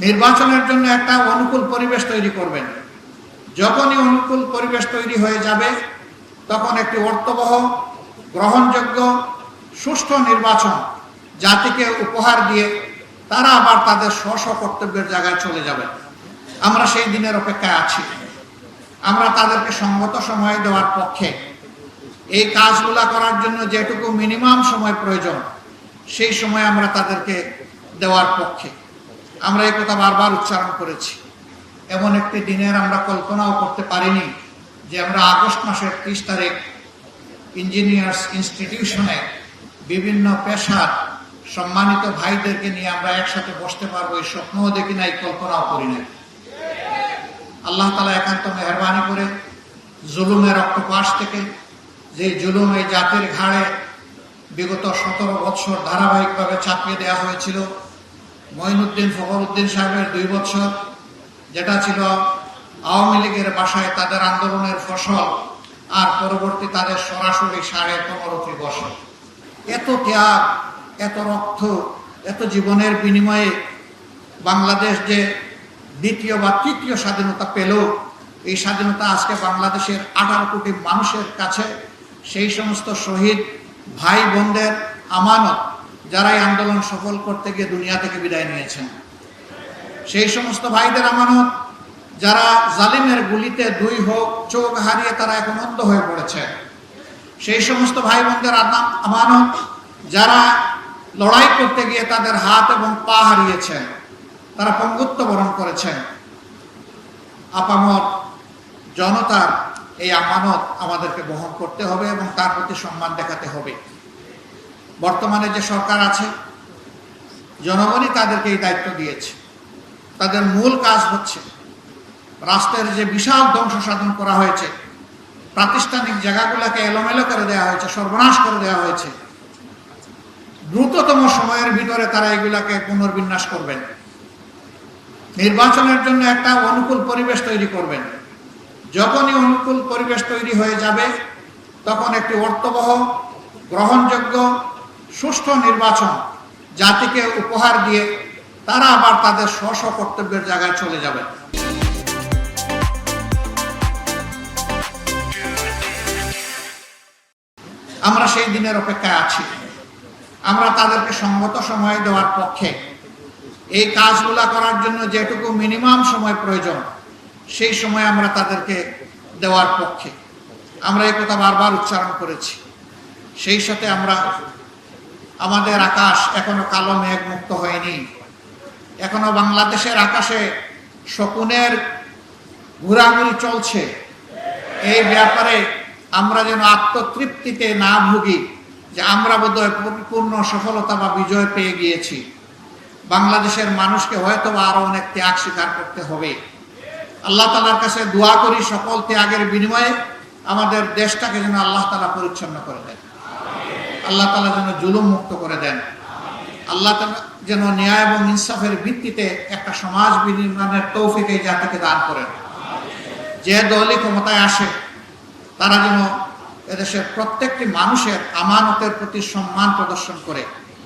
নির্বাচনের জন্য একটা অনুকূল পরিবেশ তৈরি করবেন। যখনই অনুকূল পরিবেশ তৈরি হয়ে যাবে, তখন একটি অর্থবহ, গ্রহণযোগ্য, সুষ্ঠু নির্বাচন জাতিকে উপহার দিয়ে তারা আবার তাদের স্ব কর্তব্যের জায়গায় চলে যাবে। আমরা সেই দিনের অপেক্ষায় আছি। আমরা তাদেরকে সঙ্গত সময় দেওয়ার পক্ষে। এই কাজগুলা করার জন্য যেটুকু মিনিমাম সময় প্রয়োজন, সেই সময় আমরা তাদেরকে দেওয়ার পক্ষে। আমরা এই কথা বারবার উচ্চারণ করেছি। এমন একটি দিনের আমরা কল্পনাও করতে পারিনি যে আমরা আগস্ট মাসের ত্রিশ তারিখ ইঞ্জিনিয়ার্স ইনস্টিটিউশনে বিভিন্ন পেশার সম্মানিত ভাইদেরকে নিয়ে আমরা একসাথে বসতে পারব, এই স্বপ্নও দেখি নাই, কল্পনাও করি নাই। আল্লাহ তালা একান্ত মেহরবানি করে জুলুমের অক্টোপাস থেকে যে জুলুম এই জাতির ঘাড়ে বিগত সতেরো বৎসর ধারাবাহিকভাবে চাপিয়ে দেওয়া হয়েছিল মঈনুদ্দিন ফখরুদ্দিন সাহেবের দুই বছর, যেটা ছিল আওয়ামী লীগের বাসায় তাদের আন্দোলনের ফসল, আর পরবর্তী তাদের সরাসরি সাড়ে পনেরোটি বছর। এত ত্যাগ, এত রক্ত, এত জীবনের বিনিময়ে বাংলাদেশ যে দ্বিতীয় বা তৃতীয় স্বাধীনতা পেল, এই স্বাধীনতা আজকে বাংলাদেশের আঠারো কোটি মানুষের কাছে, সেই সমস্ত শহীদ ভাই বোনদের আমানত যারা এই আন্দোলন সফল করতে গিয়ে দুনিয়া থেকে বিদায় নিয়েছেন। সেই সমস্ত ভাইদের আমানত, যারা জালিমের গুলিতে দুই হোক চোখ হারিয়ে তারা এখন অন্ধ হয়ে পড়েছে। সেই সমস্ত ভাই বোনদের আমানত, যারা লড়াই করতে গিয়ে তাদের হাত এবং পা হারিয়েছেন তারা পঙ্গুত্ব বরণ করেছেন আপামর জনতার এই আমানত আমাদেরকে বহন করতে হবে এবং তার প্রতি সম্মান দেখাতে হবে। বর্তমানে যে সরকার আছে, জনগণই তাদেরকে এই দায়িত্ব দিয়েছে। তাদের মূল কাজ হচ্ছে রাষ্ট্রের যে বিশাল ধ্বংস সাধন করা হয়েছে, প্রাতিষ্ঠানিক জায়গাগুলোকে এলোমেলো করে দেওয়া হয়েছে, সর্বনাশ করে দেওয়া হয়েছে। দ্রুততম সময়ের ভিতরে তারা এগুলাকে পুনর্বিন্যাস করবেন। নির্বাচনের জন্য একটা অনুকূল পরিবেশ তৈরি করবেন। যখনই অনুকূল পরিবেশ তৈরি হয়ে যাবে, তখন একটি অর্থবহ, গ্রহণযোগ্য সুষ্ঠু নির্বাচন, জাতিকে উপহার দিয়ে তারা আবার তাদের স্ব স্ব কর্তব্যের জায়গায় চলে যাবে। আমরা সেই দিনের অপেক্ষায় আছি। আমরা তাদেরকে সঙ্গত সময় দেওয়ার পক্ষে এই কাজগুলা করার জন্য যেটুকু মিনিমাম সময় প্রয়োজন, সেই সময় আমরা তাদেরকে দেওয়ার পক্ষে। আমরা এই কথা বারবার উচ্চারণ করেছি। সেই সাথে আমরা আমাদের আকাশ এখনও কালো মেঘ মুক্ত হয়নি। এখনও বাংলাদেশের আকাশে শকুনের ঘোরাঘুরি চলছে। এই ব্যাপারে আমরা যেন আত্মতৃপ্তিতে না ভুগি যে আমরা বোধহয় পরিপূর্ণ সফলতা বা বিজয় পেয়ে গিয়েছি। বাংলাদেশের মানুষকে হয়তো আরও অনেক ত্যাগ স্বীকার করতে হবে। আল্লাহ তালার কাছে দোয়া করি সকল ত্যাগের বিনিময়ে আমাদের দেশটাকে যেন আল্লাহ তালা পরিচ্ছন্ন করে দেন। আল্লাহ তালা যেন জুলুম মুক্ত করে দেন। আল্লাহ যেন ন্যায় এবং ইনসাফের ভিত্তিতে একটা সমাজ বিনির্মাণের তৌফিক এই জাতিকে দান করেন। যে দলই ক্ষমতায় আসে, তারা যেন এদেশের প্রত্যেকটি মানুষের আমানতের প্রতি সম্মান প্রদর্শন করে।